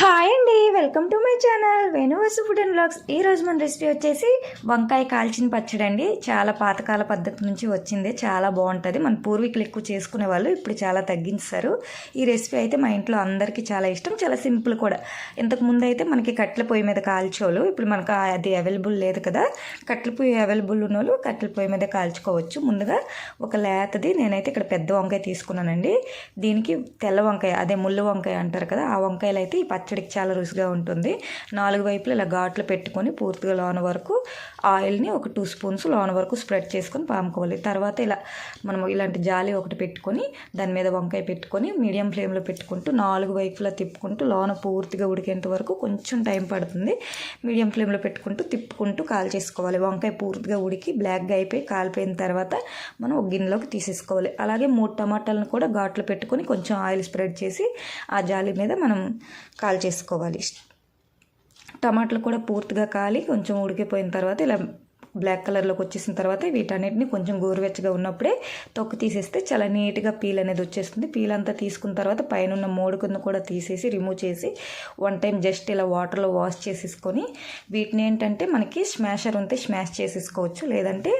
Hi అండి welcome to my channel. Venu's food and blogs ఈ రోజు మన రెసిపీ వచ్చేసి వంకాయ కాల్చిన పచ్చడి అండి. చాలా పాతకాల పద్ధతి నుంచి వచ్చింది. చాలా బాగుంటుంది. మన పూర్వీకులు ఎక్కువ చేసుకునే వాళ్ళు ఇప్పుడు చాలా తగ్గించారు. ఈ రెసిపీ అయితే మా ఇంట్లో అందరికీ చాలా ఇష్టం. చాలా సింపుల్ కూడా. ఇంతకు ముందు అయితే మనకి కట్టెల పొయ్యి మీద కాల్చోళ్ళు ఇప్పుడు మనకు అది అవైలబుల్ లేదు కదా. కట్టెల పొయ్యి అవైలబుల్ ఉన్న వాళ్ళు కట్టెల పొయ్యి మీద కాల్చుకోవచ్చు. ముందుగా ఒక లేతది నేనైతే ఇక్కడ పెద్ద వంకాయ తీసుకున్నానండి. దీనికి తెల్ల వంకాయ అదే ముళ్ళు వంకాయ అంటారు కదా ఆ వంకాయలు అయితే ఈ పచ్చడికి చాలా రుచిగా ఉంటుంది. నాలుగు వైపులు ఇలా ఘాట్లు పెట్టుకొని పూర్తిగా లోన వరకు ఆయిల్ని ఒక టూ స్పూన్స్ లోన వరకు స్ప్రెడ్ చేసుకొని పాముకోవాలి. తర్వాత ఇలా మనం ఇలాంటి జాలి ఒకటి పెట్టుకొని దాని మీద వంకాయ పెట్టుకొని మీడియం ఫ్లేమ్లో పెట్టుకుంటూ నాలుగు వైపులా తిప్పుకుంటూ లోన పూర్తిగా ఉడికేంత వరకు కొంచెం టైం పడుతుంది. మీడియం ఫ్లేమ్లో పెట్టుకుంటూ తిప్పుకుంటూ కాల్ చేసుకోవాలి. వంకాయ పూర్తిగా ఉడికి బ్లాక్గా అయిపోయి కాలిపోయిన తర్వాత మనం ఒక గిన్నెలోకి తీసేసుకోవాలి. అలాగే మూడు టమాటాలను కూడా ఘాట్లు పెట్టుకొని కొంచెం ఆయిల్ స్ప్రెడ్ చేసి ఆ జాలి మీద మనం కాల్ చేసుకోవాలి. టమాటాలు కూడా పూర్తిగా కాలి కొంచెం ఉడికిపోయిన తర్వాత ఇలా బ్లాక్ కలర్లోకి వచ్చేసిన తర్వాత వీటన్నిటిని కొంచెం గోరువెచ్చగా ఉన్నప్పుడే తొక్కు తీసేస్తే చాలా నీట్గా పీల్ అనేది వచ్చేస్తుంది. పీల్ అంతా తీసుకున్న తర్వాత పైన ఉన్న మోడుకున్న కూడా తీసేసి రిమూవ్ చేసి వన్ టైం జస్ట్ ఇలా వాటర్లో వాష్ చేసేసుకొని వీటిని ఏంటంటే మనకి స్మాషర్ ఉంటే స్మాష్ చేసేసుకోవచ్చు. లేదంటే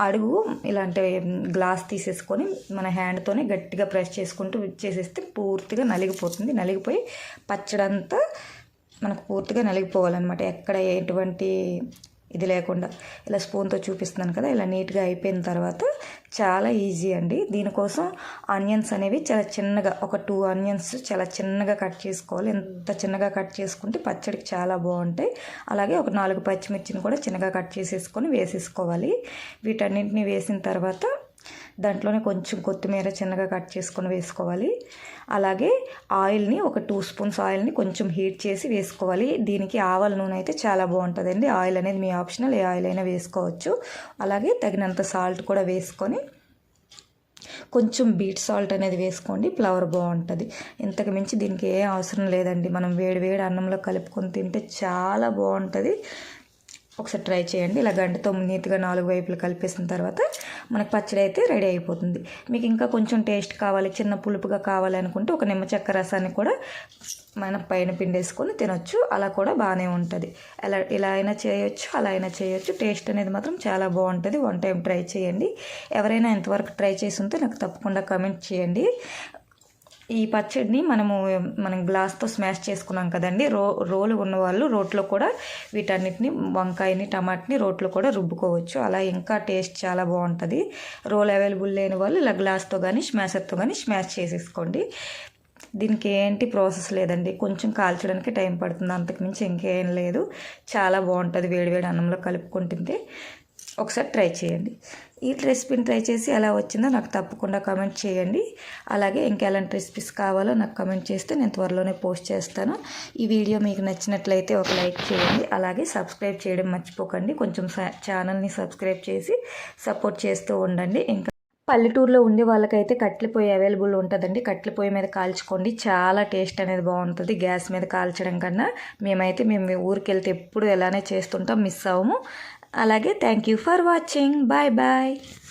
అడుగు ఇలాంటి గ్లాస్ తీసేసుకొని మన హ్యాండ్తోనే గట్టిగా ప్రెస్ చేసుకుంటూ చేసేస్తే పూర్తిగా నలిగిపోతుంది. నలిగిపోయి పచ్చడంతా మనకు పూర్తిగా నలిగిపోవాలన్నమాట. ఎక్కడ ఎటువంటి ఇది లేకుండా. ఇలా స్పూన్తో చూపిస్తున్నాను కదా ఇలా నీట్గా అయిపోయిన తర్వాత చాలా ఈజీ అండి. దీనికోసం ఆనియన్స్ అనేవి చాలా చిన్నగా ఒక టూ ఆనియన్స్ చాలా చిన్నగా కట్ చేసుకోవాలి. ఎంత చిన్నగా కట్ చేసుకుంటే పచ్చడికి చాలా బాగుంటాయి. అలాగే ఒక నాలుగు పచ్చిమిర్చిని కూడా చిన్నగా కట్ చేసేసుకొని వేసేసుకోవాలి. వీటన్నింటిని వేసిన తర్వాత దాంట్లోనే కొంచెం కొత్తిమీర చిన్నగా కట్ చేసుకొని వేసుకోవాలి. అలాగే ఆయిల్ని ఒక టూ స్పూన్స్ ఆయిల్ని కొంచెం హీట్ చేసి వేసుకోవాలి. దీనికి ఆవాల నూనె అయితే చాలా బాగుంటుందండి. ఆయిల్ అనేది మీ ఆప్షనల్ ఏ ఆయిల్ అయినా వేసుకోవచ్చు. అలాగే తగినంత సాల్ట్ కూడా వేసుకొని కొంచెం బీట్ సాల్ట్ అనేది వేసుకోండి. ఫ్లవర్ బాగుంటుంది. ఇంతకు మించి దీనికి ఏ అవసరం లేదండి. మనం వేడి వేడి అన్నంలో కలుపుకొని తింటే చాలా బాగుంటుంది. ఒకసారి ట్రై చేయండి. ఇలా గంటతో నీట్గా నాలుగు వైపులు కలిపేసిన తర్వాత మనకు పచ్చడి అయితే రెడీ అయిపోతుంది. మీకు ఇంకా కొంచెం టేస్ట్ కావాలి చిన్న పులుపుగా కావాలి అనుకుంటే ఒక నిమ్మ చెక్క రసాన్ని కూడా మన పైన పిండేసుకొని తినొచ్చు. అలా కూడా బాగానే ఉంటుంది. ఎలా ఇలా అయినా చేయొచ్చు అలా అయినా చేయొచ్చు. టేస్ట్ అనేది మాత్రం చాలా బాగుంటుంది. వన్ టైం ట్రై చేయండి. ఎవరైనా ఎంతవరకు ట్రై చేసి ఉంటే నాకు తప్పకుండా కమెంట్ చేయండి. ఈ పచ్చడిని మనము మనం గ్లాస్తో స్మాష్ చేసుకున్నాం కదండి. రో రోలు ఉన్నవాళ్ళు రోట్లో కూడా వీటన్నిటిని వంకాయని టమాటని రోట్లో కూడా రుబ్బుకోవచ్చు. అలా ఇంకా టేస్ట్ చాలా బాగుంటుంది. రోల్ అవైలబుల్ లేని వాళ్ళు ఇలా గ్లాస్తో కానీ స్మాషర్తో కానీ స్మాష్ చేసేసుకోండి. దీనికి ఏంటి ప్రాసెస్ లేదండి. కొంచెం కాల్చడానికి టైం పడుతుంది. అంతకుమించి ఇంకేం లేదు. చాలా బాగుంటుంది వేడివేడి అన్నంలో కలుపుకుంటుంటే ఒకసారి ట్రై చేయండి. ఈ రెసిపీని ట్రై చేసి ఎలా వచ్చిందో నాకు తప్పకుండా కామెంట్ చేయండి. అలాగే ఇంకెలాంటి రెసిపీస్ కావాలో నాకు కామెంట్ చేస్తే నేను త్వరలోనే పోస్ట్ చేస్తాను. ఈ వీడియో మీకు నచ్చినట్లయితే ఒక లైక్ చేయండి. అలాగే సబ్స్క్రైబ్ చేయడం మర్చిపోకండి. కొంచెం ఛానల్ని సబ్స్క్రైబ్ చేసి సపోర్ట్ చేస్తూ ఉండండి. ఇంకా పల్లెటూరులో ఉండే వాళ్ళకైతే కట్టెల పొయ్యి అవైలబుల్ ఉంటుందండి. కట్టెల పొయ్యి మీద కాల్చుకోండి. చాలా టేస్ట్ అనేది బాగుంటుంది గ్యాస్ మీద కాల్చడం కన్నా. మేమైతే మేము ఊరికి వెళ్తే ఎప్పుడు ఎలానే చేస్తుంటాం. మిస్ అవ్వము. అలాగే thank you for watching bye bye